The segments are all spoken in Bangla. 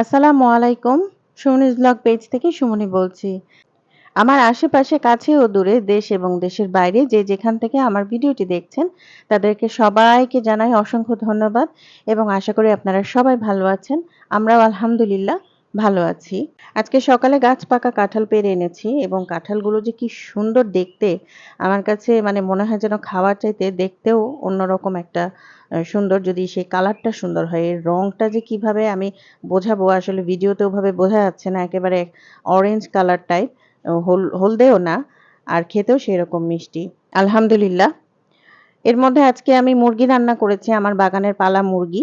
আসসালামু আলাইকুম। সুমনিজ ব্লগ পেজ থেকে সুমনি বলছি। আমার আশেপাশে কাছে ও দূরে দেশ এবং দেশের বাইরে যে যেখান থেকে আমার ভিডিওটি দেখছেন, তাদেরকে সবাইকে জানাই অসংখ্য ধন্যবাদ এবং আশা করি আপনারা সবাই ভালো আছেন। আমরাও আলহামদুলিল্লাহ ভালো আছি। আজকে সকালে গাছ পাকা কাঁঠাল পেরে এনেছি এবং কাঁঠালগুলো যে কি সুন্দর দেখতে, আমার কাছে মানে মনে হয় যেন খাওয়ার চাইতে দেখতেও অন্যরকম একটা সুন্দর যদি সেই কালারটা সুন্দর হয়, এর রংটা যে কীভাবে আমি বোঝাবো আসলে ভিডিওতে ওভাবে বোঝা যাচ্ছে না, একেবারে অরেঞ্জ কালার টাইপ হল, হলদেও না, আর খেতেও সেরকম মিষ্টি। আলহামদুলিল্লাহ। এর মধ্যে আজকে আমি মুরগি রান্না করেছি, আমার বাগানের পালা মুরগি,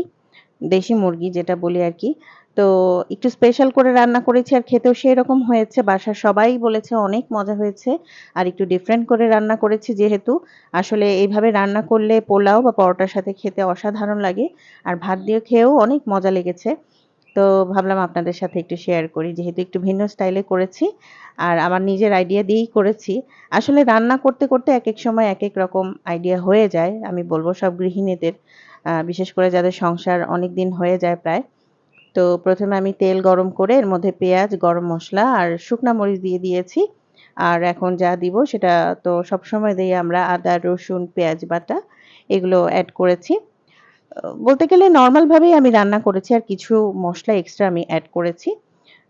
দেশি মুরগি যেটা বলি আর কি। তো একটু স্পেশাল করে রান্না করেছি আর খেতেও সেই রকম হয়েছে। বাসার সবাই বলেছে অনেক মজা হয়েছে আর একটু ডিফারেন্ট করে রান্না করেছি যেহেতু। আসলে এইভাবে রান্না করলে পোলাও বা পরোটার সাথে খেতে অসাধারণ লাগে আর ভাত দিয়ে খেয়েও অনেক মজা লেগেছে। তো ভাবলাম আপনাদের সাথে একটু শেয়ার করি, যেহেতু একটু ভিন্ন স্টাইলে করেছি আর আমার নিজের আইডিয়া দিয়েই করেছি। আসলে রান্না করতে করতে এক এক সময় এক এক রকম আইডিয়া হয়ে যায়, আমি বলব সব গৃহিণীদের। বিশেষ করে যাদের সংসার অনেক দিন হয়ে যায় প্রায়। তো প্রথমে আমি তেল গরম করে এর মধ্যে পেঁয়াজ, গরম মশলা আর শুকনা মরিচ দিয়ে দিয়েছি। আর এখন যা দিব সেটা তো সবসময় দিই আমরা আদা, রসুন, পেঁয়াজ বাটা এগুলো অ্যাড করেছি। বলতে গেলে নর্মালভাবেই আমি রান্না করেছি, আর কিছু মশলা এক্সট্রা আমি অ্যাড করেছি।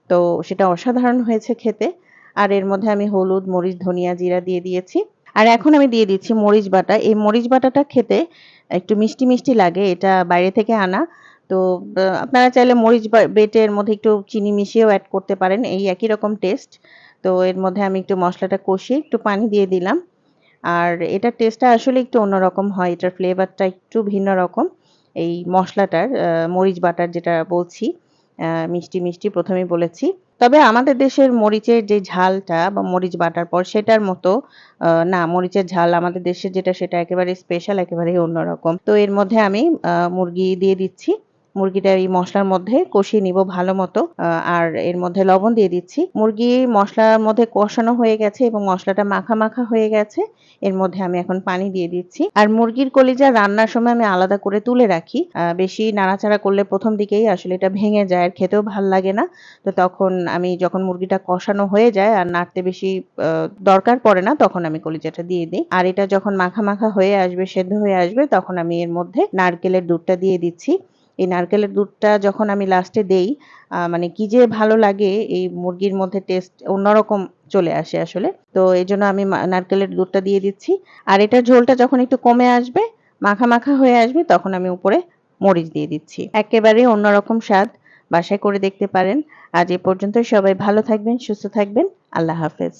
তো সেটা অসাধারণ হয়েছে খেতে। আর এর মধ্যে আমি হলুদ, মরিচ, ধনিয়া জিরা দিয়ে দিয়েছি। আর এখন আমি দিয়ে দিচ্ছি মরিচ বাটা। এই মরিচ বাটাটা খেতে একটু মিষ্টি মিষ্টি লাগে, এটা বাইরে থেকে আনা। তো আপনারা চাইলে মরিচ বেটের মধ্যে একটু চিনি মিশিয়েও অ্যাড করতে পারেন, এই একই রকম টেস্ট তো, এর মধ্যে আমি একটু মশলাটা কষিয়ে একটু পানি দিয়ে দিলাম। আর এটার টেস্টটা আসলে একটু অন্যরকম হয়, এটার ফ্লেভারটা একটু ভিন্ন রকম। এই মশলাটার মরিচ বাটার যেটা বলছি মিষ্টি মিষ্টি প্রথমেই বলেছি। তবে আমাদের দেশের মরিচের যে ঝালটা বা মরিচ বাটার পর সেটার মতো না, মরিচের ঝাল আমাদের দেশে যেটা সেটা একেবারে স্পেশাল একেবারেই অন্যরকম। তো, এর মধ্যে আমি মুরগি দিয়ে দিচ্ছি। মুরগিটা এই মশলার মধ্যে কষিয়ে নিব ভালো মতো আর এর মধ্যে লবণ দিয়ে দিচ্ছি। মুরগি মশলার মধ্যে কষানো হয়ে গেছে এবং মশলাটা মাখা মাখা হয়ে গেছে, এর মধ্যে আমি এখন পানি দিয়ে দিচ্ছি। আর মুরগির কলিজা রান্নার সময় আমি আলাদা করে তুলে রাখি বেশি নাড়াচাড়া করলে প্রথম দিকেই আসলে এটা ভেঙে যায় আর খেতেও ভালো লাগে না। তো তখন আমি যখন মুরগিটা কষানো হয়ে যায় আর নাড়তে বেশি দরকার পড়ে না, তখন আমি কলিজাটা দিয়ে দিই। আর এটা যখন মাখা মাখা হয়ে আসবে, সেদ্ধ হয়ে আসবে, তখন আমি এর মধ্যে নারকেলের দুধটা দিয়ে দিচ্ছি। এই নারকেলের দুধটা যখন আমি লাস্টে দেই মানে কি যে ভালো লাগে এই মুরগির মধ্যে টেস্ট অন্যরকম চলে আসে আসলে। তো এই জন্য আমি নারকেলের দুধটা দিয়ে দিচ্ছি। আর এটা ঝোলটা যখন একটু কমে আসবে, মাখা মাখা হয়ে আসবে, তখন আমি উপরে মরিচ দিয়ে দিচ্ছি। একেবারে অন্যরকম স্বাদ, বাসায় করে দেখতে পারেন। আজ এ পর্যন্ত সবাই ভালো থাকবেন, সুস্থ থাকবেন। আল্লাহ হাফেজ।